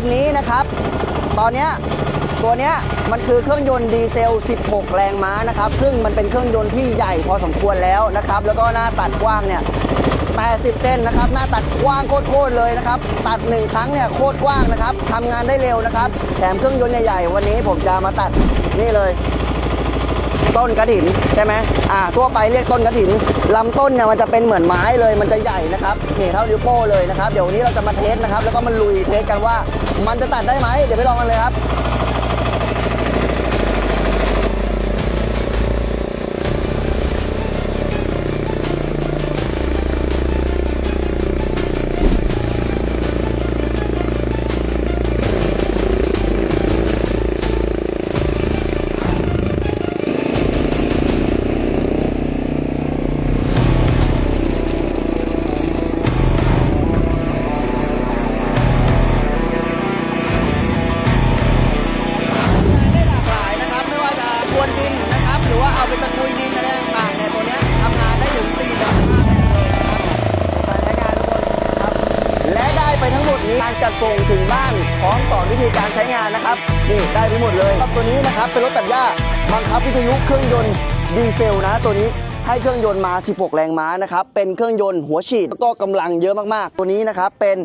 วันนี้นะครับ ตอนเนี้ยตัวเนี้ยมันคือเครื่องยนต์ดีเซล 16 แรงม้านะครับ ซึ่งมันเป็นเครื่องยนต์ที่ใหญ่พอสมควรแล้วนะครับ แล้วก็หน้าตัดกว้างเนี่ย 80 เส้นนะครับ หน้าตัดกว้างโคตรเลยนะครับ ตัดหนึ่งครั้งเนี่ยโคตรกว้างนะครับทำงานได้เร็วนะครับ แถมเครื่องยนต์ใหญ่ๆ วันนี้ผมจะมาตัดนี่เลย ต้นกระถินใช่ไหมอ่าทั่วไปเรียกต้นกระถินลำต้นเนี่ยมันจะเป็นเหมือนไม้เลยมันจะใหญ่นะครับนี่เท่านิ้วโป้เลยนะครับเดี๋ยววันนี้เราจะมาเทสนะครับแล้วก็มาลุยเทสกันว่ามันจะตัดได้ไหมเดี๋ยวไปลองกันเลยครับ จัดส่งถึงบ้านพร้อมสอนวิธีการใช้งานนะครับนี่ได้ไปหมดเลยครับตัวนี้นะครับเป็นรถตัดหญ้าบังคับวิทยุเครื่องยนต์ดีเซลนะตัวนี้ให้เครื่องยนต์มา 16 แรงม้านะครับ เป็นเครื่องยนต์หัวฉีดแล้วก็กำลังเยอะมากๆ ตัวนี้นะครับ เป็น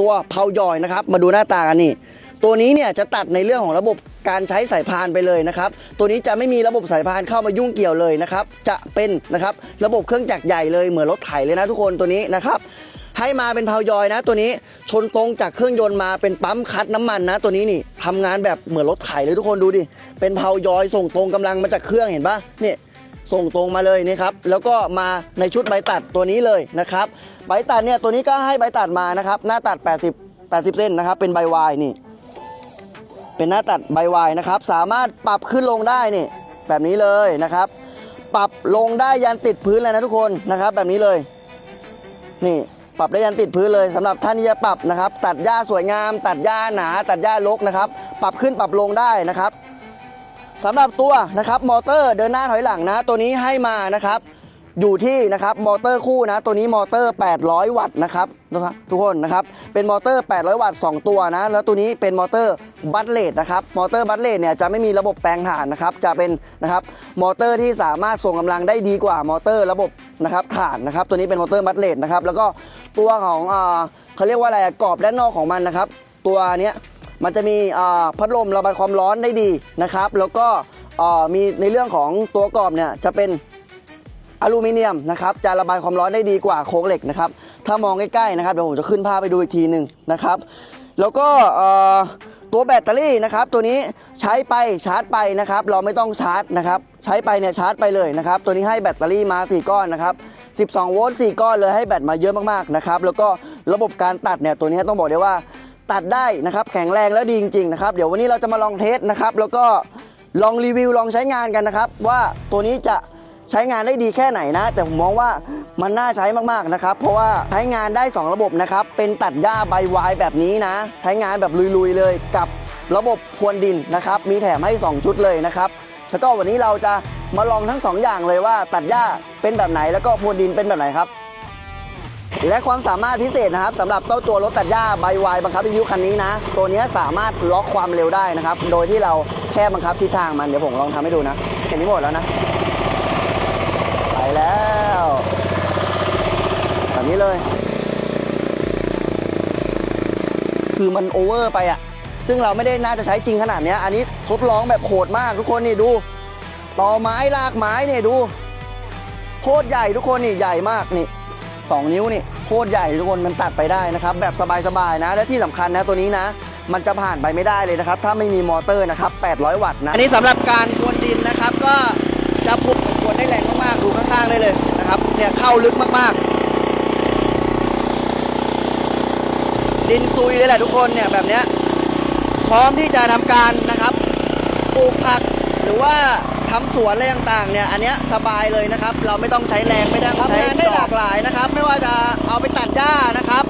ตัวเพาย่อยนะครับ มาดูหน้าตากันนี่ ตัวนี้เนี่ยจะตัดในเรื่องของระบบการใช้สายพานไปเลยนะครับ ตัวนี้จะไม่มีระบบสายพานเข้ามายุ่งเกี่ยวเลยนะครับ จะเป็นนะครับระบบเครื่องจักรใหญ่เลยเหมือนรถไถเลยนะทุกคนตัวนี้นะครับ ให้มาเป็นเพายอยนะ ตัวนี้ชนตรงจากเครื่องยนต์มาเป็นปั๊มคัดน้ำมันนะ ตัวนี้นี่ทำงานแบบเหมือนรถไถเลยทุกคนดูดิเป็นเพายอยส่งตรงกำลังมาจากเครื่องเห็นปะเนี่ยส่งตรงมาเลยนี่ครับแล้วก็มาในชุดใบตัดตัวนี้เลยนะครับใบตัดเนี่ยตัวนี้ก็ให้ใบตัดมานะครับหน้าตัด 80 80 เส้นนะครับเป็นใบวายนี่ เป็นหน้าตัดใบวายนะครับ สามารถปรับขึ้นลงได้นี่แบบนี้เลยนะครับ ปรับลงได้ยันติดพื้นเลยนะทุกคนนะครับ แบบนี้เลย นี่ ปรับได้ยันติดพื้นเลยสำหรับท่านที่จะปรับนะครับ ตัดหญ้าสวยงาม ตัดหญ้าหนา ตัดหญ้ารกนะครับ ปรับขึ้นปรับลงได้นะครับสำหรับตัวนะครับ มอเตอร์เดินหน้าถอยหลังนะ ตัวนี้ให้มานะครับ อยู่ที่นะครับมอเตอร์คู่นะตัวนี้มอเตอร์ 800 วัตต์นะครับนะครับทุกคนนะครับเป็นมอเตอร์ 800 วัตต์ 2 ตัวนะแล้วตัวนี้เป็นมอเตอร์บัตเลตนะครับมอเตอร์บัตเลตเนี่ยจะไม่มีระบบแปลงถ่านนะครับจะเป็นนะครับมอเตอร์ที่สามารถส่งกำลังได้ดีกว่ามอเตอร์ระบบนะครับถ่านนะครับตัวนี้เป็นมอเตอร์บัตเลตนะครับแล้วก็ตัวของอ่าเขาเรียกว่าอะไรกรอบด้านนอกของมันนะครับตัวเนี้ยมันจะมีอ่าพัดลมระบายความร้อนได้ดีนะครับแล้วก็อ่ามีในเรื่องของตัวกรอบเนี่ยจะเป็น อลูมิเนียมนะครับจะระบายความร้อนได้ดีกว่าโครงเหล็กนะครับถ้ามองใกล้ๆนะครับเดี๋ยวผมจะขึ้นภาพไปดูอีกทีหนึ่งนะครับแล้วก็ตัวแบตเตอรี่นะครับตัวนี้ใช้ไปชาร์จไปนะครับ เราไม่ต้องชาร์จนะครับใช้ไปเนี่ยชาร์จไปเลยนะครับตัวนี้ให้แบตเตอรี่มา 4 ก้อนนะครับ12 โวลต์4ก้อนเลยให้แบตมาเยอะมากๆนะครับแล้วก็ระบบการตัดเนี่ยตัวนี้ต้องบอกได้ว่าตัดได้นะครับแข็งแรงและดีจริงๆนะครับเดี๋ยววันนี้เราจะมาลองเทสนะครับแล้วก็ลองรีวิวลองใช้งานกันนะครับว่าตัวนี้จะ ใช้งานได้ดีแค่ไหนนะ แต่ผมมองว่ามันน่าใช้มากๆนะครับ เพราะว่าใช้งานได้ 2 ระบบนะครับ เป็นตัดหญ้าใบวายแบบนี้นะ ใช้งานแบบลุยๆเลยกับระบบพรวนดินนะครับ มีแถมให้ 2 ชุดเลยนะครับ แล้วก็วันนี้เราจะมาลองทั้ง 2 อย่างเลยว่า ตัดหญ้าเป็นแบบไหนแล้วก็พรวนดินเป็นแบบไหนครับ และความสามารถพิเศษนะครับสำหรับเจ้าตัวรถตัดหญ้าใบวายบังคับวิทยุคันนี้นะ ตัวนี้สามารถล็อกความเร็วได้นะครับ โดยที่เราแค่บังคับทิศทางมัน เดี๋ยวผมลองทำให้ดูนะเห็นนี้หมดแล้วนะ แล้วแบบนี้เลย คือมันโอเวอร์ไปอะซึ่งเราไม่ได้น่าจะใช้จริงขนาดเนี้ยอันนี้ทดลองแบบโหดมากทุกคนนี่ดูต่อไม้ลากไม้เนี่ยดูโคตรใหญ่ทุกคนนี่ใหญ่มากนี่2นิ้วนี่โคตรใหญ่ทุกคนมันตัดไปได้นะครับ แบบสบายๆนะ และที่สำคัญนะตัวนี้นะ มันจะผ่านไปไม่ได้เลยนะครับ ถ้าไม่มีมอเตอร์นะครับ 800 วัตต์นะ อันนี้สำหรับการกวนดินนะครับ ก็จะปลุกกวนได้แรง ๆ ดูข้างๆได้เลยนะครับ เนี่ยเข้าลึกมากๆ ดินซุยเลยแหละทุกคนเนี่ยแบบเนี้ยพร้อมที่จะทำการนะครับปลูกผักหรือว่าทำสวนอะไรต่างๆเนี่ยอันเนี้ยสบายเลยนะครับ เราไม่ต้องใช้แรงไม่ได้ทำงานได้หลากหลายนะครับ ไม่ว่าจะเอาไปตัดหญ้านะครับ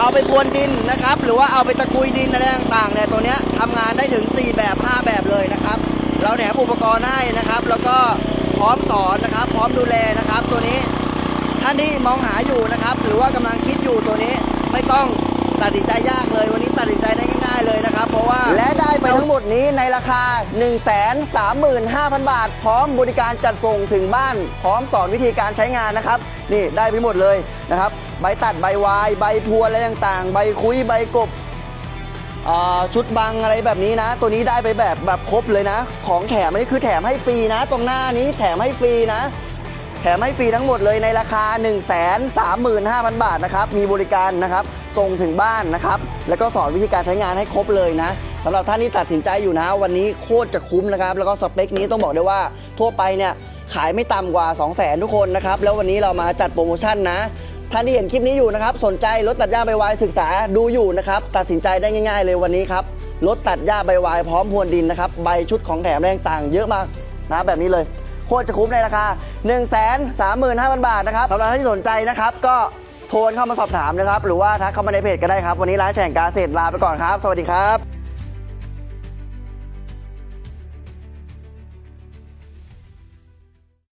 เอาไปพรวนดินนะครับ หรือว่าเอาไปตะกุยดินอะไรต่างๆเนี่ยตัวเนี้ยทำงานได้ถึง 4 แบบ 5 แบบเลยนะครับ เราแถมอุปกรณ์ให้นะครับ แล้วก็ พร้อมสอนนะครับ พร้อมดูแลนะครับ ตัวนี้ท่านที่มองหาอยู่นะครับ หรือว่ากำลังคิดอยู่ตัวนี้ไม่ต้องตัดสินใจยากเลย วันนี้ตัดสินใจได้ง่ายๆเลยนะครับ เพราะว่าและได้ไปทั้งหมดนี้ในราคา 135,000 บาท พร้อมบริการจัดส่งถึงบ้าน พร้อมสอนวิธีการใช้งานนะครับ นี่ได้ไปหมดเลยนะครับ ใบตัดใบวาย ใบพรวอะไรต่างๆ ใบคุยใบกบ ชุดบังอะไรแบบนี้นะ ตัวนี้ได้ไปแบบแบบครบเลยนะ ของแถมอันนี้คือแถมให้ฟรีนะ ตรงหน้านี้แถมให้ฟรีนะ แถมให้ฟรีทั้งหมดเลยในราคา 1 3 5 0 0 0 บาทนะครับ มีบริการนะครับ ส่งถึงบ้านนะครับ แล้วก็สอนวิธีการใช้งานให้ครบเลยนะสำหรับท่านที่ตัดสินใจอยู่นะ วันนี้โคตรจะคุ้มนะครับ แล้วก็สเปคนี้ต้องบอกได้ว่าทั่วไปเนี่ยขายไม่ต่ำกว่า 2 0 0 0 0 0 ทุกคนนะครับ แล้ววันนี้เรามาจัดโปรโมชั่นนะ ท่านที่เห็นคลิปนี้อยู่นะครับ สนใจรถตัดหญ้าใบวายศึกษาดูอยู่นะครับ ตัดสินใจได้ง่ายๆเลยวันนี้ครับ รถตัดหญ้าใบวายพร้อมพรวนดินนะครับ ใบชุดของแถมแรงต่างเยอะมากนะแบบนี้เลย โคตรจะคุ้มในราคา 1 3 5 0 0 0 บาทนะครับสำหรับท่านที่สนใจนะครับ ก็โทรเข้ามาสอบถามนะครับ หรือว่าทักเข้ามาในเพจก็ได้ครับ วันนี้ร้านแฉ่งกาเสร็จลาไปก่อนครับ สวัสดีครับ